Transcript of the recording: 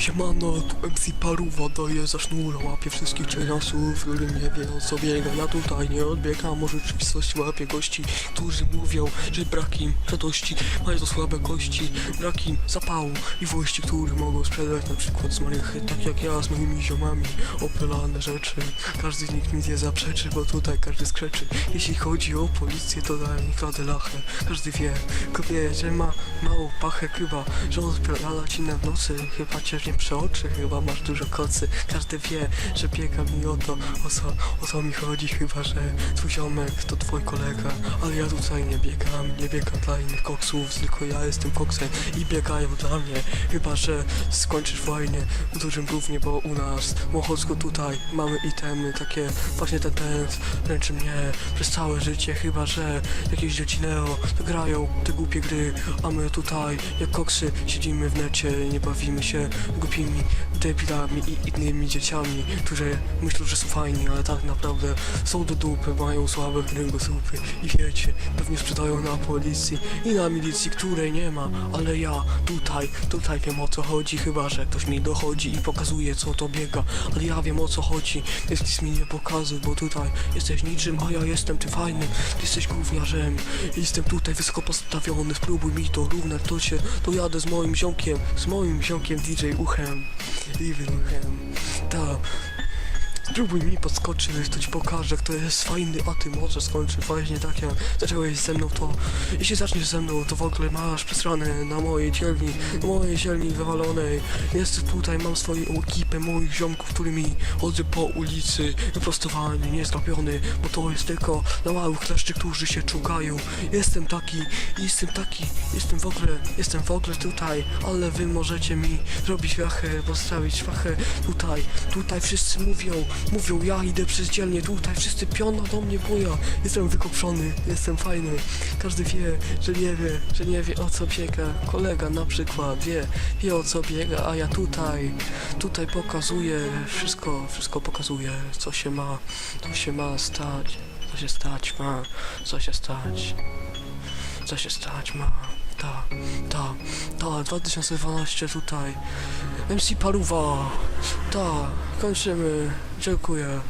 Siemano, tu MC Paruwa daje za sznur, łapie wszystkich czajnasów, który nie wie o co biega. Ja tutaj nie odbiegam, o rzeczywistość łapię gości, którzy mówią, że brak im radości, mają to słabe kości, brak im zapału i włości, które mogą sprzedać na przykład smarychy, tak jak ja z moimi ziomami, opylane rzeczy. Każdy z nich mi nie zaprzeczy, bo tutaj każdy skrzeczy. Jeśli chodzi o policję, to daję mi kladę lachę. Każdy wie, że ma małą pachę chyba, że on spierdala ci na w nocy, chyba cię nie przeoczy, chyba masz dużo kocy. Każdy wie, że biega mi o to, o co, o co mi chodzi, chyba, że twój ziomek to twój kolega, ale ja tutaj nie biegam, nie biegam dla innych koksów, tylko ja jestem koksem i biegają dla mnie, chyba, że skończysz wojnę w dużym gównie, bo u nas w Mochocku tutaj mamy itemy, takie właśnie ten pęd ręczy mnie przez całe życie, chyba, że jakieś dzieci neo grają te głupie gry, a my tutaj jak koksy siedzimy w necie, nie bawimy się głupimi debilami i innymi dzieciami, które myślą, że są fajni, ale tak naprawdę są do dupy, mają słabe kręgosłupy i wiecie, pewnie sprzedają na policji i na milicji, której nie ma, ale ja tutaj, tutaj wiem o co chodzi, chyba, że ktoś mi dochodzi i pokazuje co to biega, ale ja wiem o co chodzi, jest nic mi nie pokazuj, bo tutaj jesteś niczym, a ja jestem tym fajnym, ty jesteś gówniarzem, jestem tutaj wysoko postawiony, spróbuj mi to równać, to się, to jadę z moim ziomkiem, z moim ziomkiem DJ Uchem, him, leaving him. Spróbuj mi podskoczyć, to ci pokażę, kto jest fajny, a ty może skończy właśnie tak jak zacząłeś ze mną, to jeśli zaczniesz ze mną, to w ogóle masz przesrane na mojej dzielni, na mojej dzielni wywalonej. Jest tutaj, mam swoją ekipę moich ziomków, którymi chodzę po ulicy, wyprostowany, niezgrabiony, bo to jest tylko na małych kleszczy, którzy się czugają. Jestem taki, jestem taki, jestem w ogóle, jestem w ogóle tutaj, ale wy możecie mi zrobić wachę, postawić wachę tutaj, tutaj wszyscy mówią, mówią ja idę przez dzielnię, tutaj wszyscy piona do mnie boja, jestem wykoprzony, jestem fajny, każdy wie, że nie wie, że nie wie o co biega, kolega na przykład wie, wie o co biega, a ja tutaj, tutaj pokazuję, wszystko, wszystko pokazuję, co się ma, co się ma stać, co się stać ma, co się stać, co się stać ma. Ta, ta, ta, 2012 tutaj. MC Paruwa. Ta, kończymy. Dziękuję.